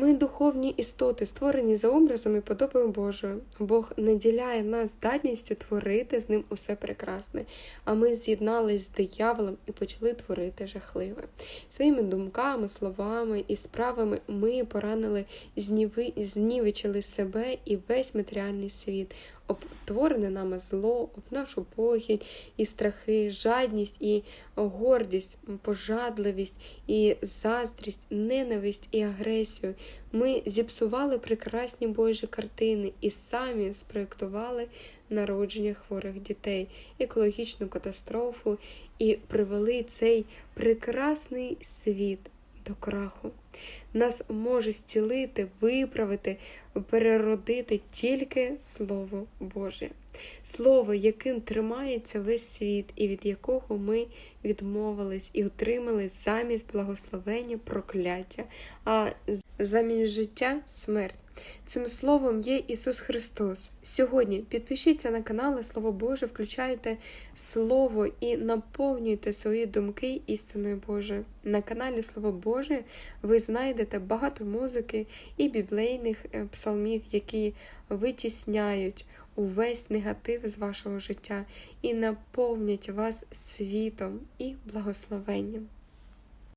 Ми духовні істоти, створені за образом і подобою Божою. Бог наділяє нас здатністю творити з ним усе прекрасне, а ми з'єднались з дияволом і почали творити жахливе. Своїми думками, словами і справами ми поранили, зніви, знівечили себе і весь матеріальний світ, обтворене нами зло, об нашу похідь і страхи, жадність і гордість, пожадливість і заздрість, ненависть і агресію. Ми зіпсували прекрасні Божі картини і самі спроєктували народження хворих дітей, екологічну катастрофу і привели цей прекрасний світ до краху. Нас може зцілити, виправити, переродити тільки Слово Боже, Слово, яким тримається весь світ, і від якого ми відмовились і отримали замість благословення прокляття, а замість життя смерть. Цим словом є Ісус Христос. Сьогодні підпишіться на канал Слово Боже, включайте Слово і наповнюйте свої думки істиною Божою. На каналі Слово Боже ви знайдете багато музики і біблейних е, псалмів, які витісняють увесь негатив з вашого життя і наповнять вас світом і благословенням.